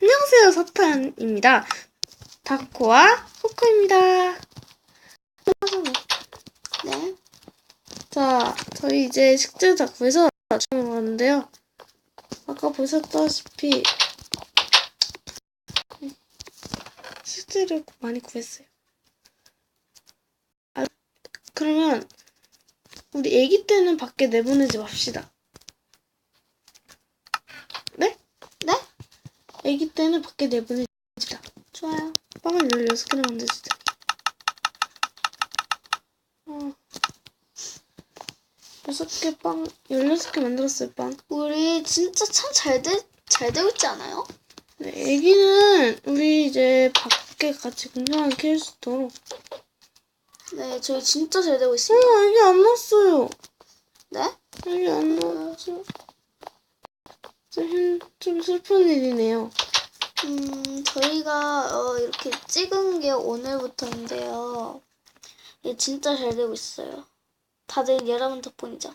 안녕하세요, 사탄입니다. 다코와 코코입니다. 네. 자, 저희 이제 식재 작업에서 촬영을 하는데요. 아까 보셨다시피 식재를 많이 구했어요. 아, 그러면 우리 아기 때는 밖에 내보내지 맙시다. 네? 네? 아기 때는 밖에 내보내지 맙시다. 좋아요. 빵을 16개나 만드시다니. 어. 6개 빵, 16개 만들었어요, 빵. 우리 진짜 참잘 돼, 잘 되고 있지 않아요? 네, 애기는 우리 이제 밖에 같이 공평하게 키울 수 있도록. 네, 저희 진짜 잘 되고 어, 있습니다. 애기 안 났어요. 네? 애기 안 났죠. 좀, 힘, 좀 슬픈 일이네요. 음, 저희가 어, 이렇게 찍은 게 오늘부터인데요. 예, 진짜 잘 되고 있어요. 다들 여러분 덕분이죠.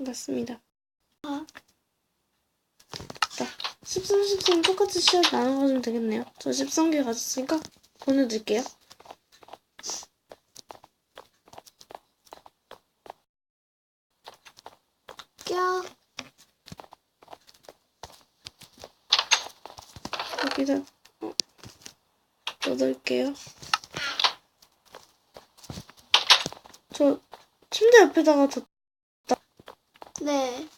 맞습니다. 아. 자, 13, 13 똑같이 시합 나눠가지면 되겠네요. 저 13개 가졌으니까 보내드릴게요. 야, 여기다 어, 넣어둘게요. 저 침대 옆에다가 저 네.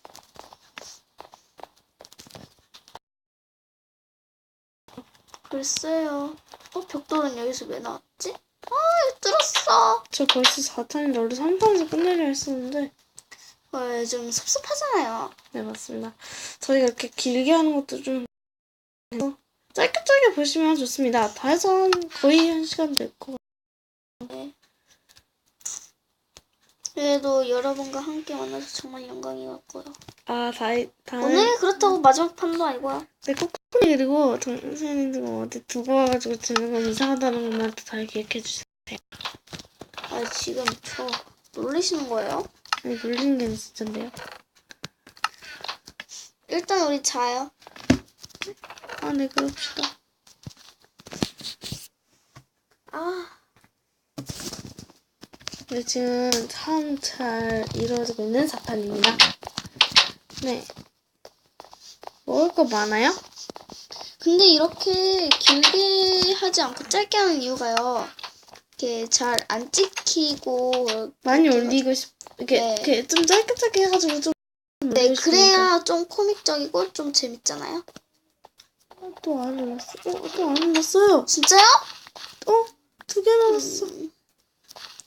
글쎄요. 어, 벽돌은 여기서 왜 나왔지? 아, 이거 뚫었어. 저 벌써 4탄인데 원래 3탄에서 끝내려 했었는데 어, 좀 섭섭하잖아요. 네 맞습니다 저희가 이렇게 길게 하는 것도 좀 짧게 짧게 보시면 좋습니다 다 해서 한 거의 한 시간 됐고 그래도 여러분과 함께 만나서 정말 영광이었고요. 아 다, 다 오늘 그렇다고 마지막 판도 아니고요. 네 코코니 그리고 정선생님들 뭐 어디 두고 와가지고 듣는 건 이상하다는 것만 잘 기억해 주세요 아, 지금 저 놀리시는 거예요? 아니 놀리는 게 진짜인데요 일단 우리 자요. 아 네 그럽시다 아, 네, 지금 참 잘 이루어지고 있는 사탄입니다. 네. 먹을 거 많아요? 근데 이렇게 길게 하지 않고 짧게 하는 이유가요. 이렇게 잘 안 찍히고 많이 올리고 싶, 이렇게, 네. 이렇게 좀 짧게 짧게 해가지고 좀. 네. 그래야 좀 코믹적이고 좀 재밌잖아요. 어, 또안 올랐어. 어, 또안 올랐어요. 진짜요? 어, 두 개. 음,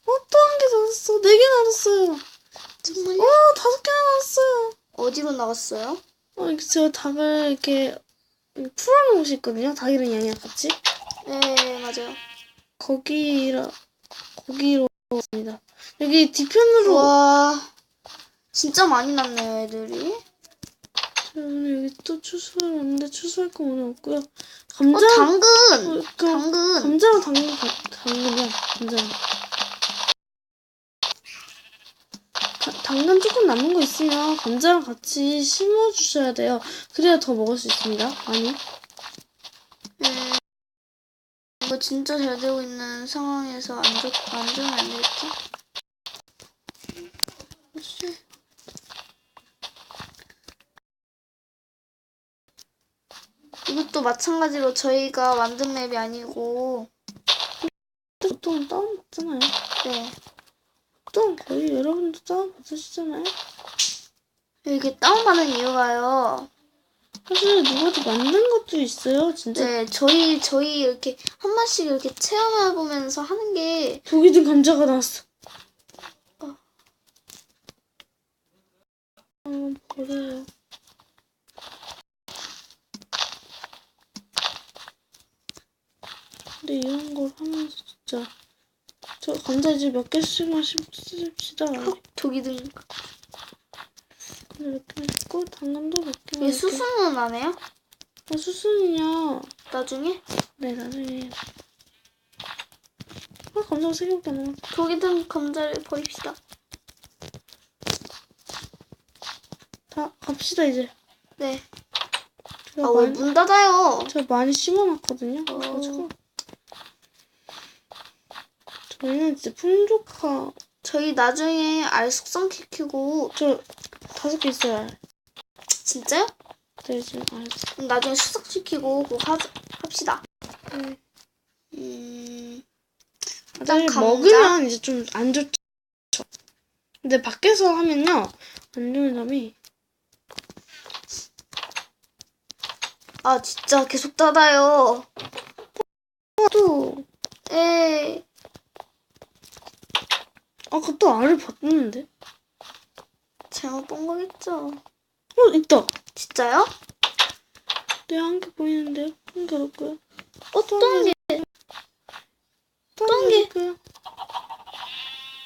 어, 또 한개 나왔어. 네개 나왔어요. 정말요? 어, 다섯 개 나왔어요. 어디로 나갔어요? 어, 이렇게 제가 닭을 이렇게 풀어놓은 곳이 있거든요. 닭이랑 양이랑 같이. 네, 맞아요. 거기라, 거기로 왔습니다. 여기 뒤편으로. 와, 진짜 많이 났네요, 애들이. 자, 오늘 여기 또 추수할 왔는데 추수할 거 오늘 없고요. 어, 감자, 당근! 어, 그, 당근! 감자랑 당근, 가- 당근이야. 감자랑. 가- 당근 조금 남은 거 있으면 감자랑 같이 심어 주셔야 돼요. 그래야 더 먹을 수 있습니다. 많이. 음, 이거 진짜 잘 되고 있는 상황에서 안 좋, 안 좋으면 안 되겠지? 혹시 이것도 마찬가지로 저희가 만든 맵이 아니고, 보통 다운 받잖아요. 네. 보통 거의 여러분도 다운 받으시잖아요. 이렇게 다운받는 이유가요. 사실 누구도 만든 것도 있어요. 진짜 네, 저희, 저희 이렇게 한 번씩 이렇게 체험해 보면서 하는 게, 독이 든 감자가 나왔어. 어. 어, 버려요. 근데 이런 걸 하면서 진짜 저 감자 이제 몇 개씩만 씹읍시다. 독이 몇 개만 씹고 당근도 몇. 왜 이렇게. 수순은 안 해요? 아, 수순이냐? 나중에? 네 나중에. 아 감자가 세 개밖에 안 남았어. 독이 든 감자를 버립시다. 다 갑시다 이제. 네. 제가 아, 왜 많이, 문 닫아요? 제가 많이 심어놨거든요. 어. 그래가지고. 저희는 진짜 풍족하, 저희 나중에 알 숙성 키키고 저 다섯 개 있어요. 진짜요? 네, 지금. 그럼 나중에 숙성시키고 그거 하, 합시다. 네. 음, 나중에 감자? 먹으면 이제 좀 안 좋죠. 근데 밖에서 하면요. 안 좋은 점이 아 진짜 계속 닫아요. 또 에이, 또 알을 봤는데. 잘못 본 거겠죠. 어 있다. 진짜요? 네 한 개 보이는데요. 한 개 넣을까요? 어떤 게? 어떤 게?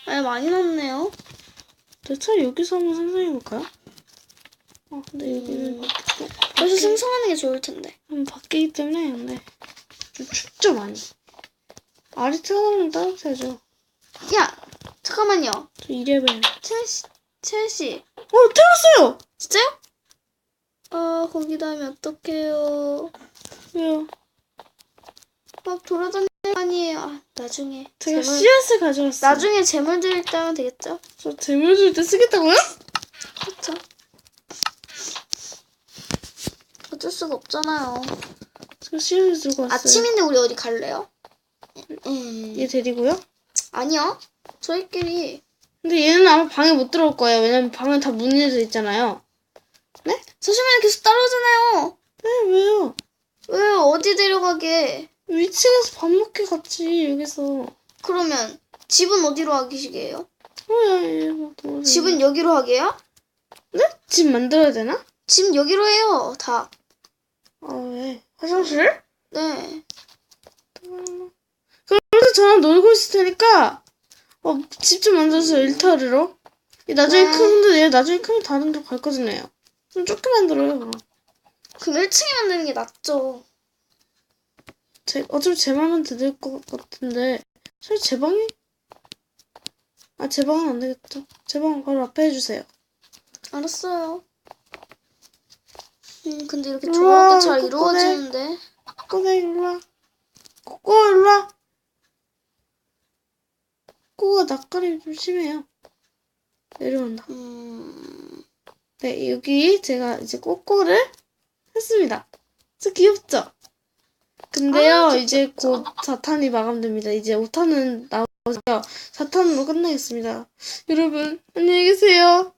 아 많이 넣었네요. 네, 차라리 여기서 한번 생성해 볼까요? 어, 근데 여기는 그래서 생성하는 게 좋을 텐데. 음, 밖이기 때문에 근데 좀 춥죠 많이. 알이 태어나면 따뜻해져. 야, 잠깐만요. 저 2레벨. 첼시, 첼시. 어 태웠어요. 진짜요? 아 거기다 하면 어떡해요. 왜요? 막 돌아다니는 거 아니에요. 아, 나중에. 제가 재물- 씨앗을 가져왔어요. 나중에 재물 드릴 때 하면 되겠죠? 저 재물 줄 때 쓰겠다고요? 그렇죠. 어쩔 수가 없잖아요. 제가 씨앗을 들고 왔어요. 아침인데 우리 어디 갈래요? 음. 얘 데리고요. 아니요. 저희끼리 근데 얘는 아마 방에 못 들어올 거예요. 왜냐면 방은 다 문이 있잖아요. 조심해 계속 따라오잖아요. 네 왜요? 왜 어디 데려가게? 위층에서 밥 먹게 갔지 여기서. 그러면 집은 어디로 하기시게요? 얘 뭐. 뭐 집은 여기로 하게요? 집 만들어야 되나? 집 여기로 해요. 다. 아 왜? 화장실? 네. 그래서 저랑 놀고 있을 테니까 어, 집좀 만들어서. 얘 나중에 네. 크는데 얘 나중에 크면 다른 데 갈 거잖아요. 좀 좁게 만들어요 그럼. 그럼 1층에 만드는 게 낫죠. 제, 어차피 제 말만 들을 것 같은데 사실 제 방이? 아 제 방은 안 되겠죠. 제 방은 바로 앞에 해주세요. 알았어요. 음, 근데 이렇게 우와, 조화롭게 잘. 이루어지는데. 꼬네 일로와. 꼬꼬 일로와. 꼬가 낯가림이 좀 심해요. 내려온다. 음, 네, 여기 제가 이제 꼬꼬를 했습니다. 진짜 귀엽죠? 근데요, 아, 이제 곧 4탄이 마감됩니다. 이제 5탄은 나오고요. 4탄으로 끝내겠습니다. 여러분, 안녕히 계세요.